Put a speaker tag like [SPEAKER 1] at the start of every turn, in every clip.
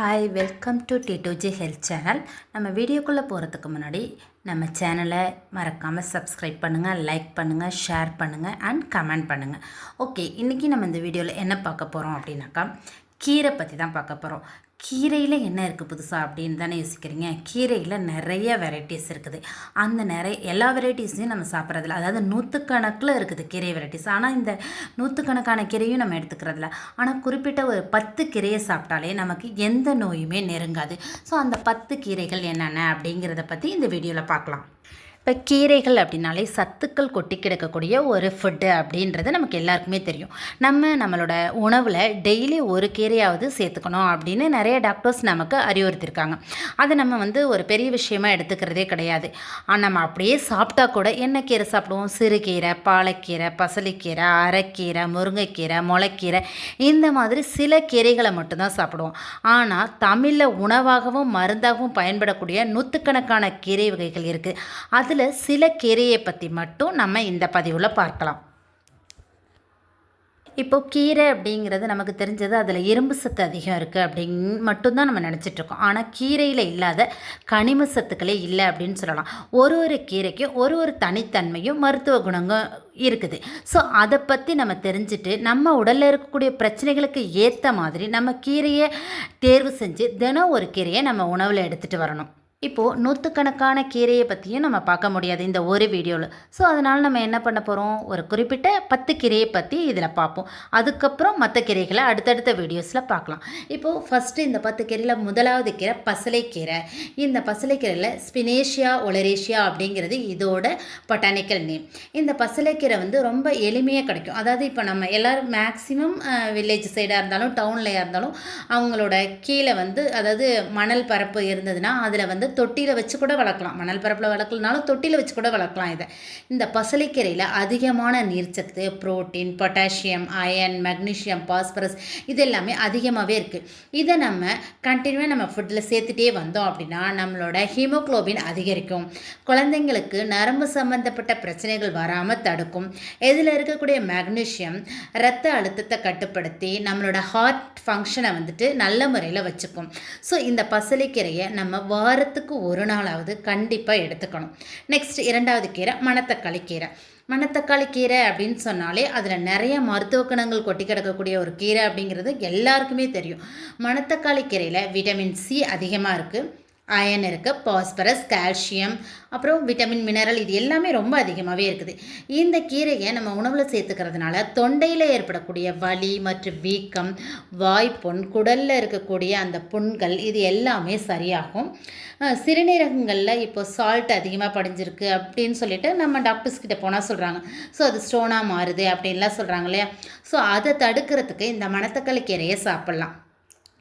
[SPEAKER 1] Hi welcome to டிடோஜி health channel நம்ம வீடியோக்குள்ளே போகிறதுக்கு முன்னாடி நம்ம சேனலை மறக்காமல் சப்ஸ்கிரைப் பண்ணுங்கள் லைக் பண்ணுங்கள் ஷேர் பண்ணுங்கள் அண்ட் கமெண்ட் பண்ணுங்கள் ஓகே இன்றைக்கி நம்ம இந்த வீடியோவில் என்ன பார்க்க போகிறோம் அப்படின்னாக்கா கீரை பற்றி தான் பார்க்க போகிறோம் கீரையில் என்ன இருக்குது புதுசாக அப்படின்னு தானே யோசிக்கிறீங்க? கீரையில் நிறைய வெரைட்டிஸ் இருக்குது. அந்த நிறைய எல்லா வெரைட்டிஸையும் நம்ம சாப்பிட்றதில்ல. அதாவது நூற்றுக்கணக்கில் இருக்குது கீரை வெரைட்டிஸ் ஆனால் இந்த நூற்றுக்கணக்கான கீரையும் நம்ம எடுத்துக்கிறதில்ல. ஆனால் குறிப்பிட்ட ஒரு பத்து கீரையை சாப்பிட்டாலே நமக்கு எந்த நோயுமே நெருங்காது. ஸோ அந்த பத்து கீரைகள் என்னென்ன அப்படிங்கிறத பற்றி இந்த வீடியோவில் பார்க்கலாம். இப்போ கீரைகள் அப்படின்னாலே சத்துக்கள் கொட்டி கிடக்கக்கூடிய ஒரு ஃபுட்டு அப்படின்றது நமக்கு எல்லாருக்குமே தெரியும். நம்ம நம்மளோட உணவில் டெய்லி ஒரு கீரையாவது சேர்த்துக்கணும் அப்படின்னு நிறைய டாக்டர்ஸ் நமக்கு அறிவுறுத்திருக்காங்க. அதை நம்ம வந்து ஒரு பெரிய விஷயமாக எடுத்துக்கிறதே கிடையாது. ஆனால் நம்ம அப்படியே சாப்பிட்டா கூட என்ன கீரை சாப்பிடுவோம்? சிறுகீரை பாலக்கீரை பசலிக்கீரை அரைக்கீரை முருங்கைக்கீரை முளைக்கீரை இந்த மாதிரி சில கீரைகளை மட்டும்தான் சாப்பிடுவோம். ஆனால் தமிழில் உணவாகவும் மருந்தாகவும் பயன்படக்கூடிய நூற்றுக்கணக்கான கீரை வகைகள் இருக்குது அதில் சில கீரையை பற்றி மட்டும் நம்ம இந்த பதிவில் பார்க்கலாம். இப்போ கீரை அப்படிங்கிறது நமக்கு தெரிஞ்சது அதில் இரும்பு சத்து அதிகம் இருக்குது அப்படின்னு மட்டும்தான் நம்ம நினச்சிட்ருக்கோம். ஆனால் கீரையில் இல்லாத கனிம சத்துக்களே இல்லை அப்படின்னு சொல்லலாம். ஒரு ஒரு கீரைக்கும் ஒரு ஒரு தனித்தன்மையும் மருத்துவ குணங்கள் இருக்குது. ஸோ அதை பற்றி நம்ம தெரிஞ்சுட்டு நம்ம உடலில் இருக்கக்கூடிய பிரச்சனைகளுக்கு ஏற்ற மாதிரி நம்ம கீரையை தேர்வு செஞ்சு தினம் ஒரு கீரையை நம்ம உணவில் எடுத்துகிட்டு வரணும். இப்போது நூற்றுக்கணக்கான கீரையை பற்றியும் நம்ம பார்க்க முடியாது இந்த ஒரு வீடியோவில் ஸோ அதனால் நம்ம என்ன பண்ண போகிறோம் ஒரு குறிப்பிட்ட பத்து கீரையை பற்றி இதில் பார்ப்போம். அதுக்கப்புறம் மற்ற கீரைகளை அடுத்தடுத்த வீடியோஸில் பார்க்கலாம். இப்போது ஃபஸ்ட்டு இந்த பத்து கீரையில் முதலாவது கீரை பசலைக்கீரை இந்த பசலைக்கீரையில் ஸ்பினேஷியா ஒலரேஷியா அப்படிங்கிறது இதோட பொட்டானிக்கல் நேம் இந்த பசலைக்கீரை வந்து ரொம்ப எளிமையாக கிடைக்கும். அதாவது இப்போ நம்ம எல்லோரும் மேக்ஸிமம் வில்லேஜ் சைடாக இருந்தாலும் டவுனில் இருந்தாலும் அவங்களோட கீழே வந்து அதாவது மணல் பரப்பு இருந்ததுன்னா அதில் வந்து தொட்டியில் வச்சு கூட வளர்க்கலாம். மணல் பரப்பில் வளர்க்கலனாலும் தொட்டியில் வச்சு கூட வளர்க்கலாம் இதை. இந்த பசலைக்கீரையில் அதிகமான நீர்ச்சத்து protein potassium iron magnesium phosphorus இது எல்லாமே அதிகமாகவே இருக்குது இதை நம்ம கண்டினியூவாக நம்ம ஃபுட்டில் சேர்த்துட்டே வந்தோம் அப்படின்னா நம்மளோட ஹீமோக்ளோபின் அதிகரிக்கும். குழந்தைங்களுக்கு நரம்பு சம்பந்தப்பட்ட பிரச்சனைகள் வராமல் தடுக்கும். இதில் இருக்கக்கூடிய மெக்னீஷியம் ரத்த அழுத்தத்தை கட்டுப்படுத்தி நம்மளோட ஹார்ட் ஃபங்க்ஷனை வந்துட்டு நல்ல முறையில் வச்சுக்கும். ஸோ இந்த பசலைக்கீரையை நம்ம வாரத்துக்கு ஒரு நாளாவது கண்டிப்பாக எடுத்துக்கணும். நெக்ஸ்ட் இரண்டாவது கீரை மணத்தக்காளி கீரை. மணத்தக்காளி கீரை அப்படின்னு சொன்னாலே அதில் நிறைய மருத்துவ குணங்கள் கொட்டி கிடக்கக்கூடிய ஒரு கீரை அப்படிங்கிறது எல்லாருக்குமே தெரியும். மணத்தக்காளி கீரையில் விட்டமின் சி அதிகமாக இருக்குது அயன் இருக்குது பாஸ்பரஸ் கால்சியம் அப்புறம் விட்டமின் மினரல் இது எல்லாமே ரொம்ப அதிகமாகவே இருக்குது. இந்த கீரையை நம்ம உணவில் சேர்த்துக்கிறதுனால தொண்டையில் ஏற்படக்கூடிய வலி மற்றும் வீக்கம் வாய்ப்புண் குடலில் இருக்கக்கூடிய அந்த புண்கள் இது எல்லாமே சரியாகும். சிறுநீரகங்களில் இப்போ சால்ட் அதிகமாக படிஞ்சிருக்கு அப்படின்னு சொல்லிட்டு நம்ம டாக்டர்ஸ் கிட்ட போனால் சொல்கிறாங்க ஸோ அது ஸ்டோனாக மாறுது அப்படின்லாம் சொல்கிறாங்க இல்லையா? ஸோ அதை தடுக்கிறதுக்கு இந்த மணத்தக்காளி கீரையை சாப்பிட்லாம்.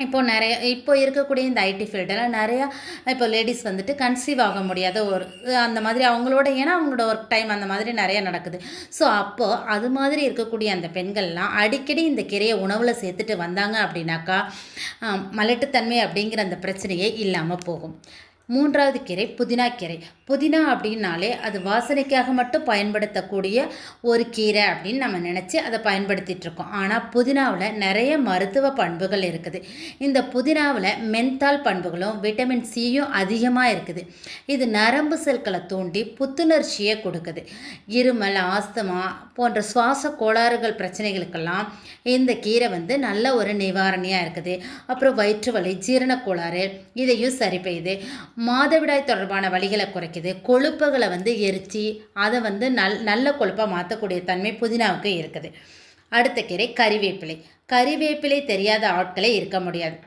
[SPEAKER 1] இப்போ நிறைய இப்போ இருக்கக்கூடிய இந்த ஐடி ஃபீல்டெல்லாம் நிறையா இப்போ லேடிஸ் வந்துட்டு கன்சீவ் ஆக முடியாத ஒரு அந்த மாதிரி அவங்களோட ஏன்னா அவங்களோட ஒர்க் டைம் அந்த மாதிரி நிறைய நடக்குது. ஸோ அப்போது அது மாதிரி இருக்கக்கூடிய அந்த பெண்கள்லாம் அடிக்கடி இந்த கீரையை உணவில் சேர்த்துட்டு வந்தாங்க அப்படின்னாக்கா மலட்டுத்தன்மை அப்படிங்கிற அந்த பிரச்சனையே இல்லாமல் போகும். மூன்றாவது கீரை புதினா கீரை. புதினா அப்படின்னாலே அது வாசனைக்காக மட்டும் பயன்படுத்தக்கூடிய ஒரு கீரை அப்படின்னு நம்ம நினச்சி அதை பயன்படுத்திகிட்ருக்கோம் ஆனால் புதினாவில் நிறைய மருத்துவ பண்புகள் இருக்குது. இந்த புதினாவில் மென்தால் பண்புகளும் விட்டமின் சியும் அதிகமாக இருக்குது. இது நரம்பு செல்களை தூண்டி புத்துணர்ச்சியை கொடுக்குது. இருமல் ஆஸ்துமா போன்ற சுவாச கோளாறுகள் பிரச்சனைகளுக்கெல்லாம் இந்த கீரை வந்து நல்ல ஒரு நிவாரணியாக இருக்குது. அப்புறம் வயிற்று வலி ஜீரண கோளாறு இதையும் சரி பெய்யுது மாதவிடாய் தொடர்பான வழிகளை குறைக்குது. கொழுப்புகளை வந்து எரித்து அதை வந்து நல் நல்ல கொழுப்பாக மாற்றக்கூடிய தன்மை புதினாவுக்கு இருக்குது. அடுத்த கீரை கறிவேப்பிலை. கறிவேப்பிலை தெரியாத ஆட்களே இருக்க முடியாது.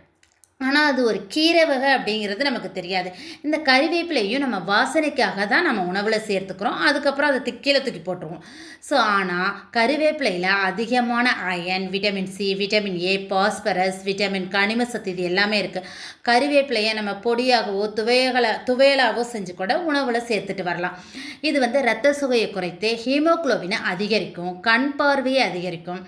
[SPEAKER 1] ஆனால் அது ஒரு கீரை வகை அப்படிங்கிறது நமக்கு தெரியாது. இந்த கறிவேப்பிலையும் நம்ம வாசனைக்காக தான் நம்ம உணவில் சேர்த்துக்கிறோம். அதுக்கப்புறம் அதை திக்கீழே தூக்கி போட்டுருவோம். ஸோ ஆனால் கறிவேப்பிலையில் அதிகமான iron vitamin C vitamin A phosphorus vitamin கனிம சத்து இது எல்லாமே இருக்குது கறிவேப்பிலையை நம்ம பொடியாகவோ துவையகளை துவையலாகவோ செஞ்சு கூட உணவில் சேர்த்துட்டு வரலாம். இது வந்து ரத்த சுவையை குறைத்து ஹீமோக்ளோபினை அதிகரிக்கும் கண் பார்வையை அதிகரிக்கும்.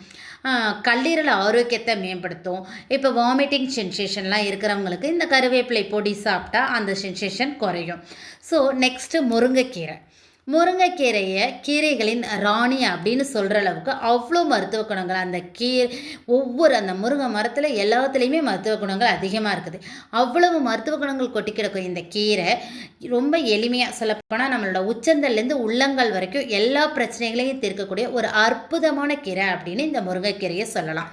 [SPEAKER 1] கல்லீரல் ஆரோக்கியத்தை மேம்படுத்தும். இப்போ வாமிட்டிங் சென்சேஷன்லாம் இருக்கிறவங்களுக்கு இந்த கருவேப்பிலை பொடி சாப்பிட்டா அந்த சென்சேஷன் குறையும். ஸோ நெக்ஸ்ட்டு முருங்கைக்கீரை. முருங்கைக்கீரையை கீரைகளின் ராணி அப்படின்னு சொல்கிற அளவுக்கு அவ்வளோ மருத்துவ குணங்கள். அந்த கீரை ஒவ்வொரு அந்த முருங்கை மரத்தில் எல்லாத்துலேயுமே மருத்துவ குணங்கள் அதிகமாக இருக்குது. அவ்வளவு மருத்துவ குணங்கள் கொட்டி கிடக்கும் இந்த கீரை. ரொம்ப எளிமையாக சொல்லப்போனால் நம்மளோட உச்சந்தல்லேருந்து உள்ளங்கள் வரைக்கும் எல்லா பிரச்சனைகளையும் தீர்க்கக்கூடிய ஒரு அற்புதமான கீரை அப்படின்னு இந்த முருங்கைக்கீரையை சொல்லலாம்.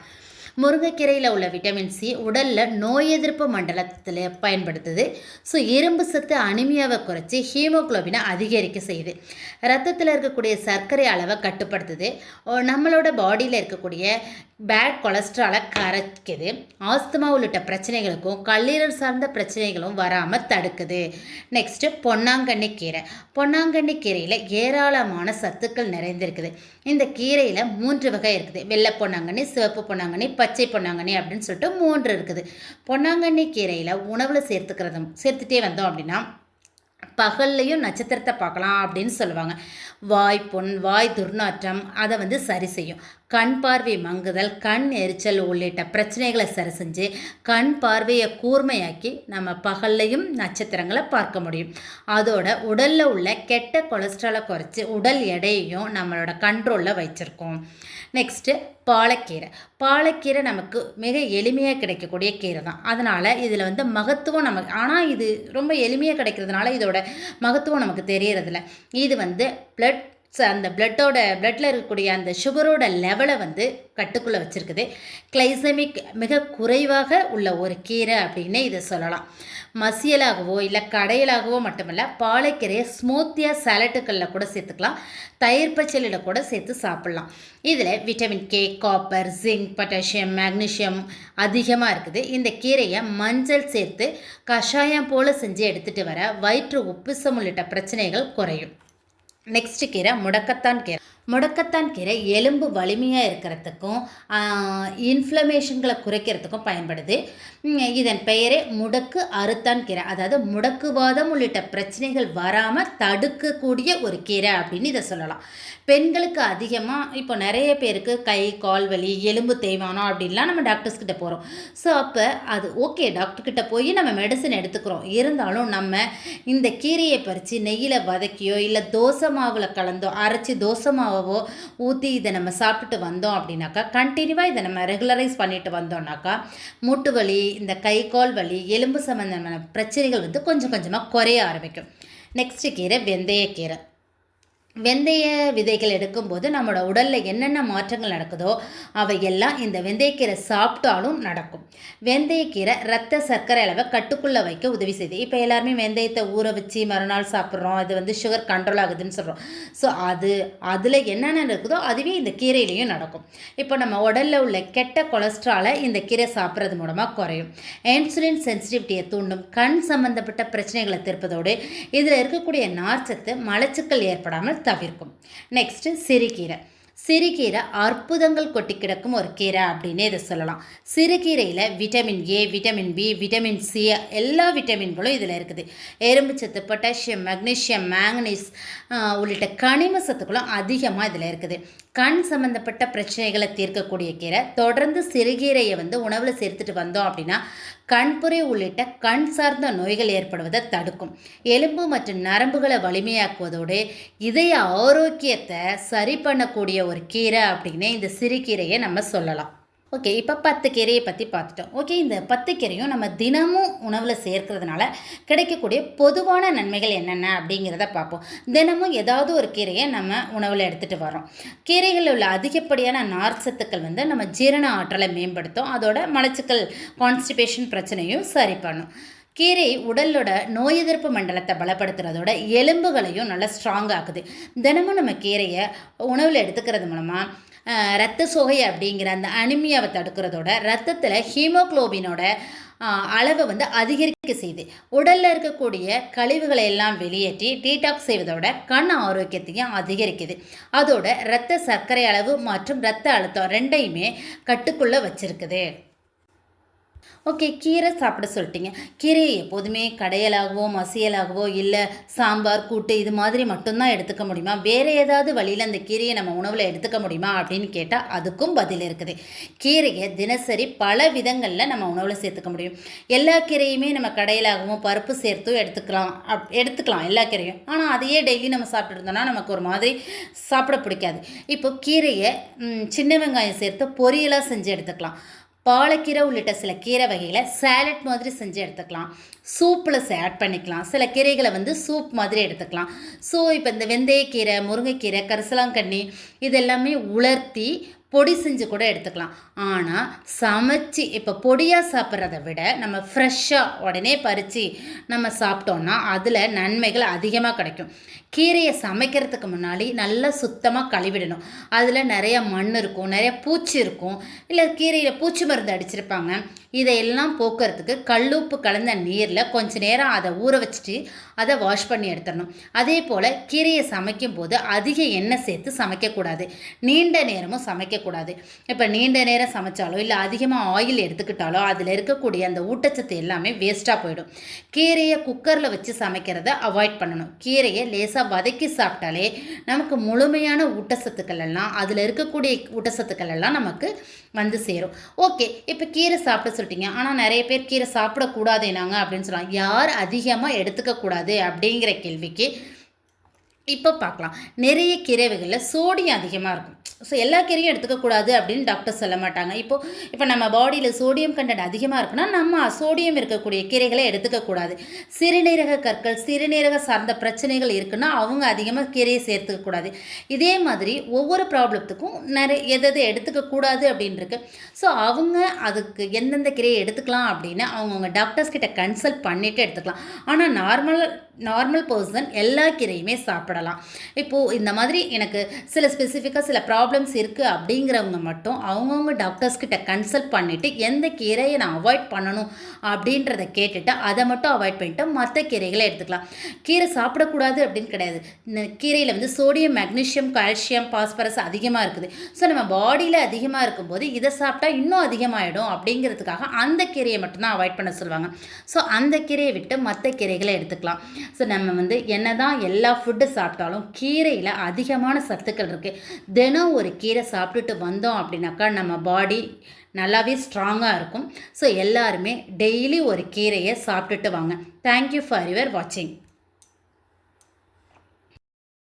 [SPEAKER 1] முருங்கைக்கீரையில் உள்ள விட்டமின் சி உடலில் நோய் எதிர்ப்பு மண்டலத்தில் பயன்படுத்துது. ஸோ இரும்பு சத்து அனிமியாவை குறைச்சி ஹீமோக்ளோபினை அதிகரிக்க செய்யுது. ரத்தத்தில் இருக்கக்கூடிய சர்க்கரை அளவை கட்டுப்படுத்துது. நம்மளோட பாடியில் இருக்கக்கூடிய பேட் கொலஸ்ட்ராலை கரைக்குது. ஆஸ்துமா உள்ளிட்ட பிரச்சனைகளுக்கும் கல்லீரல் சார்ந்த பிரச்சனைகளும் வராமல் தடுக்குது. நெக்ஸ்ட்டு பொன்னாங்கண்ணி கீரை. பொன்னாங்கண்ணி கீரையில் ஏராளமான சத்துக்கள் நிறைந்திருக்குது. இந்த கீரையில் மூன்று வகை இருக்குது. வெள்ளை பொன்னாங்கண்ணி சிவப்பு பொன்னாங்கண்ணி பச்சை பொன்னாங்கண்ணி அப்படின்னு சொல்லிட்டு மூன்று இருக்குது. பொன்னாங்கண்ணி கீரையில் உணவில் சேர்த்துக்கிறது சேர்த்துட்டே வந்தோம் அப்படின்னா பகல்லையும் நட்சத்திரத்தை பார்க்கலாம் அப்படின்னு சொல்லுவாங்க. வாய் பொன் வாய் துர்நாற்றம் அதை வந்து சரி செய்யும். கண் பார்வை மங்குதல் கண் எரிச்சல் உள்ளிட்ட பிரச்சனைகளை சரி செஞ்சு கண் பார்வையை கூர்மையாக்கி நம்ம பகல்லையும் நட்சத்திரங்களை பார்க்க முடியும். அதோட உடலில் உள்ள கெட்ட கொலஸ்ட்ராலை குறைச்சி உடல் எடையையும் நம்மளோட கண்ட்ரோலில் வச்சுருக்கோம். நெக்ஸ்ட்டு பாலக்கீரை. பாலக்கீரை நமக்கு மிக எளிமையாக கிடைக்கக்கூடிய கீரை தான். அதனால் இதில் வந்து மகத்துவம் நமக்கு ஆனால் இது ரொம்ப எளிமையாக கிடைக்கிறதுனால இதோட மகத்துவம் நமக்கு தெரியறதில்ல. இது வந்து ப்ளட் அந்த பிளட்டோட பிளட்டில் இருக்கக்கூடிய அந்த சுகரோட லெவலை வந்து கட்டுக்குள்ளே வச்சுருக்குது. கிளைசமிக் மிக குறைவாக உள்ள ஒரு கீரை அப்படின்னு இதை சொல்லலாம். மசியலாகவோ இல்லை கடையலாகவோ மட்டுமல்ல பாலைக்கீரையை ஸ்மூத்தியாக சலட்டுக்களில் கூட சேர்த்துக்கலாம். தயிர் பச்சலில் கூட சேர்த்து சாப்பிட்லாம். இதில் vitamin K copper zinc potassium magnesium அதிகமாக இருக்குது. இந்த கீரையை மஞ்சள் சேர்த்து கஷாயம் போல் செஞ்சு எடுத்துகிட்டு வர வயிற்று உப்புசம் உள்ளிட்ட பிரச்சனைகள் குறையும். நெக்ஸ்ட் கீரை முடக்கத்தான் கீரை முடக்கத்தான் கீரை எலும்பு வலிமையாக இருக்கிறதுக்கும் இன்ஃப்ளமேஷன்களை குறைக்கிறதுக்கும் பயன்படுது. இதன் பெயரே முடக்கு அறுத்தான் கீரை. அதாவது முடக்குவாதம் உள்ளிட்ட பிரச்சனைகள் வராமல் தடுக்கக்கூடிய ஒரு கீரை அப்படின்னு இதை சொல்லலாம். பெண்களுக்கு அதிகமாக இப்போ நிறைய பேருக்கு கை கால் வலி எலும்பு தேய்மானம் அப்படின்லாம் நம்ம டாக்டர்ஸ் கிட்ட போகிறோம் ஸோ அப்போ அது ஓகே டாக்டர்கிட்ட போய் நம்ம மெடிசன் எடுத்துக்கிறோம். இருந்தாலும் நம்ம இந்த கீரையை பறித்து நெய்யில் வதக்கியோ இல்லை தோசை மாவில் கலந்தோ அரைச்சி தோசை மாவு ஊற்றி இதை நம்ம சாப்பிட்டுட்டு வந்தோம் அப்படின்னாக்கா கண்டினியூவாக இதை நம்ம ரெகுலரைஸ் பண்ணிட்டு வந்தோம்னாக்கா மூட்டு வலி இந்த கை கால் வலி எலும்பு சம்மந்தமான பிரச்சனைகள் வந்து கொஞ்சம் கொஞ்சமாக குறைய ஆரம்பிக்கும். நெக்ஸ்ட்டு கீரை வெந்தயக்கீரை. வெந்தய விதைகள் எடுக்கும்போது நம்மளோட உடலில் என்னென்ன மாற்றங்கள் நடக்குதோ அவையெல்லாம் இந்த வெந்தயக்கீரை சாப்பிட்டாலும் நடக்கும். வெந்தயக்கீரை ரத்த சர்க்கரை அளவை கட்டுக்குள்ளே வைக்க உதவி செய்யுது இப்போ எல்லாருமே வெந்தயத்தை ஊற வச்சு மறுநாள் சாப்பிட்றோம். அது வந்து சுகர் கண்ட்ரோல் ஆகுதுன்னு சொல்கிறோம் ஸோ அது அதில் என்னென்ன இருக்குதோ அதுவே இந்த கீரையிலையும் நடக்கும். இப்போ நம்ம உடலில் உள்ள கெட்ட கொலஸ்ட்ராலை இந்த கீரை சாப்பிட்றது மூலமாக குறையும். இன்சுலின் சென்சிட்டிவிட்டியை தூண்டும் கண் சம்மந்தப்பட்ட பிரச்சனைகளை தீர்ப்பதோடு இதில் இருக்கக்கூடிய நார்ச்சத்து மலச்சிக்கல் ஏற்படாமல் தவிர்க்கும். நெக்ஸ்ட்டு சிறுகீரை. சிறுகீரை அற்புதங்கள் கொட்டி கிடக்கும் ஒரு கீரை அப்படின்னே இதை சொல்லலாம். சிறுகீரையில் vitamin A vitamin B vitamin C எல்லா விட்டமின்களும் இதில் இருக்குது. எறும்பு சத்து பொட்டாசியம் மெக்னீஷியம் மேங்கனீஸ் உள்ளிட்ட கனிம சத்துக்களும் அதிகமாக இதில் இருக்குது. கண் சம்மந்தப்பட்ட பிரச்சனைகளை தீர்க்கக்கூடிய கீரை. தொடர்ந்து சிறுகீரையை வந்து உணவில் சேர்த்துட்டு வந்தோம் அப்படின்னா கண்புரை உள்ளிட்ட கண் சார்ந்த நோய்கள் ஏற்படுவதை தடுக்கும். எலும்பு மற்றும் நரம்புகளை வலிமையாக்குவதோடு இதய ஆரோக்கியத்தை சரி பண்ணக்கூடிய ஒரு கீரை அப்படின்னு இந்த சிறுகீரையை நம்ம சொல்லலாம். ஓகே இப்போ பத்து கீரையை பற்றி பார்த்துட்டோம். ஓகே இந்த பத்து கீரையும் நம்ம தினமும் உணவில் சேர்க்கறதுனால கிடைக்கக்கூடிய பொதுவான நன்மைகள் என்னென்ன அப்படிங்கிறத பார்ப்போம். தினமும் ஏதாவது ஒரு கீரையை நம்ம உணவில் எடுத்துகிட்டு வரோம் கீரைகளில் உள்ள அதிகப்படியான நார் சத்துக்கள் வந்து நம்ம ஜீரண ஆற்றலை மேம்படுத்தும். அதோட மலச்சிக்கல் கான்ஸ்டிபேஷன் பிரச்சனையும் சரி பண்ணும். கீரை உடலோட நோய் எதிர்ப்பு மண்டலத்தை பலப்படுத்துறதோட எலும்புகளையும் நல்லா ஸ்ட்ராங் ஆக்குது. தினமும் நம்ம கீரையை உணவில் எடுத்துக்கிறது மூலமாக ரத்த சோகை அப்படிங்கிற அந்த அனிமியாவை தடுக்கிறதோட ரத்தத்தில் ஹீமோக்ளோபினோட அளவை வந்து அதிகரிக்க செய்யுது. உடலில் இருக்கக்கூடிய கழிவுகளை எல்லாம் வெளியேற்றி டீடாக்ஸ் செய்வதோட கண் ஆரோக்கியத்தையும் அதிகரிக்குது. அதோட இரத்த சர்க்கரை அளவு மற்றும் இரத்த அழுத்தம் ரெண்டையுமே கட்டுக்குள்ளே வச்சிருக்குது. ஓகே கீரை சாப்பிட சொல்லிட்டீங்க. கீரையை எப்போதுமே கடையலாகவோ மசியலாகவோ இல்லை சாம்பார் கூட்டு இது மாதிரி மட்டும்தான் எடுத்துக்க முடியுமா? வேறு ஏதாவது வழியில் அந்த கீரையை நம்ம உணவில் எடுத்துக்க முடியுமா அப்படின்னு கேட்டால் அதுக்கும் பதில் இருக்குது. கீரையை தினசரி பல விதங்களில் நம்ம உணவில் சேர்த்துக்க முடியும். எல்லா கீரையுமே நம்ம கடையிலாகவும் பருப்பு சேர்த்தும் எடுத்துக்கலாம். அப் எடுத்துக்கலாம் எல்லா கீரையும். ஆனால் அதையே டெய்லி நம்ம சாப்பிட்டு இருந்தோம்னா நமக்கு ஒரு மாதிரி சாப்பிட பிடிக்காது. இப்போ கீரையை சின்ன வெங்காயம் சேர்த்து பொரியலாக செஞ்சு எடுத்துக்கலாம். பாலக்கீரை உள்ளிட்ட சில கீரை வகைகளை சேலட் மாதிரி செஞ்சு எடுத்துக்கலாம். சூப்பில் ஆட் பண்ணிக்கலாம். சில கீரைகளை வந்து சூப் மாதிரி எடுத்துக்கலாம். ஸோ இப்போ இந்த வெந்தயக்கீரை முருங்கைக்கீரை கரிசலாங்கண்ணி இது எல்லாமே உலர்த்தி பொடி செஞ்சு கூட எடுத்துக்கலாம். ஆனால் சமைச்சு இப்போ பொடியாக சாப்பிட்றத விட நம்ம ஃப்ரெஷ்ஷாக உடனே பறித்து நம்ம சாப்பிட்டோன்னா அதில் நன்மைகள் அதிகமாக கிடைக்கும். கீரையை சமைக்கிறதுக்கு முன்னாடி நல்லா சுத்தமாக கழுவிடணும். அதில் நிறைய மண் இருக்கும் நிறைய பூச்சி இருக்கும். இல்லை கீரையில் பூச்சி மருந்து அடிச்சிருப்பாங்க. இதையெல்லாம் போக்குறதுக்கு கல்லுப்பு கலந்த நீரில் கொஞ்ச நேரம் அதை ஊற வச்சுட்டு அதை வாஷ் பண்ணி எடுத்துடணும். அதே போல் கீரையை சமைக்கும் போது அதிக எண்ணெய் சேர்த்து சமைக்கக்கூடாது. நீண்ட நேரமும் சமைக்க செய்யக்கூடாது. இப்போ நீண்ட நேரம் சமைச்சாலோ இல்லை அதிகமாக ஆயில் எடுத்துக்கிட்டாலோ அதில் இருக்கக்கூடிய அந்த ஊட்டச்சத்து எல்லாமே வேஸ்ட்டாக போயிடும். கீரையை குக்கரில் வச்சு சமைக்கிறத அவாய்ட் பண்ணணும். கீரையை லேசாக வதக்கி சாப்பிட்டாலே நமக்கு முழுமையான ஊட்டச்சத்துக்கள் எல்லாம் அதில் இருக்கக்கூடிய ஊட்டச்சத்துக்கள் எல்லாம் நமக்கு வந்து சேரும். ஓகே இப்போ கீரை சாப்பிட சொல்லிட்டீங்க. ஆனால் நிறைய பேர் கீரை சாப்பிடக்கூடாதுனாங்க அப்படின்னு சொல்லலாம் யார் அதிகமாக எடுத்துக்கக்கூடாது அப்படிங்கிற கேள்விக்கு இப்போ பார்க்கலாம். நிறைய கீரை வகைகளில் சோடியம் அதிகமாக இருக்கும். ஸோ எல்லா கீரையும் எடுத்துக்கக்கூடாது அப்படின்னு டாக்டர் சொல்ல மாட்டாங்க. இப்போது இப்போ நம்ம பாடியில் சோடியம் கண்டென்ட் அதிகமாக இருக்குன்னா நம்ம சோடியம் இருக்கக்கூடிய கீரைகளை எடுத்துக்கக்கூடாது சிறுநீரக கற்கள் சிறுநீரக சார்ந்த பிரச்சனைகள் இருக்குன்னா அவங்க அதிகமாக கீரையை சேர்த்துக்கக்கூடாது இதே மாதிரி ஒவ்வொரு ப்ராப்ளத்துக்கும் நிறைய எதை எடுத்துக்கக்கூடாது அப்படின்னு இருக்கு ஸோ அவங்க அதுக்கு எந்தெந்த கீரையை எடுத்துக்கலாம் அப்படின்னு அவங்கவுங்க டாக்டர்ஸ் கிட்ட கன்சல்ட் பண்ணிவிட்டு எடுத்துக்கலாம். ஆனால் நார்மல் நார்மல் பர்சன் எல்லா கீரையுமே சாப்பிடலாம். இப்போது இந்த மாதிரி எனக்கு சில ஸ்பெசிஃபிக்காக சில ப்ராப்ளம்ஸ் இருக்குது அப்படிங்கிறவங்க மட்டும் அவங்கவுங்க டாக்டர்ஸ் கிட்ட கன்சல்ட் பண்ணிவிட்டு எந்த கீரையை நான் அவாய்ட் பண்ணணும் அப்படின்றத கேட்டுட்டு அதை மட்டும் அவாய்ட் பண்ணிட்டு மற்ற கீரைகளை எடுத்துக்கலாம். கீரை சாப்பிடக்கூடாது அப்படின்னு கிடையாது. இந்த கீரையில் வந்து சோடியம் மெக்னீஷியம் கால்சியம் பாஸ்பரஸ் அதிகமாக இருக்குது. ஸோ நம்ம பாடியில் அதிகமாக இருக்கும்போது இதை சாப்பிட்டா இன்னும் அதிகமாகிடும் அப்படிங்கிறதுக்காக அந்த கீரையை மட்டும்தான் அவாய்ட் பண்ண சொல்லுவாங்க. ஸோ அந்த கீரையை விட்டு மற்ற கீரைகளை எடுத்துக்கலாம். ஸோ நம்ம வந்து என்ன தான் எல்லா ஃபுட்டு சாப்பிட்டாலும் கீரையில் அதிகமான சத்துக்கள் இருக்குது தினம் ஒரு கீரை சாப்பிட்டுட்டு வந்தோம் அப்படின்னாக்கா நம்ம பாடி நல்லாவே ஸ்ட்ராங்காக இருக்கும். ஸோ எல்லாருமே டெய்லி ஒரு கீரையை சாப்பிட்டுட்டு வாங்க. தேங்க்யூ ஃபார் யுவர் வாட்சிங்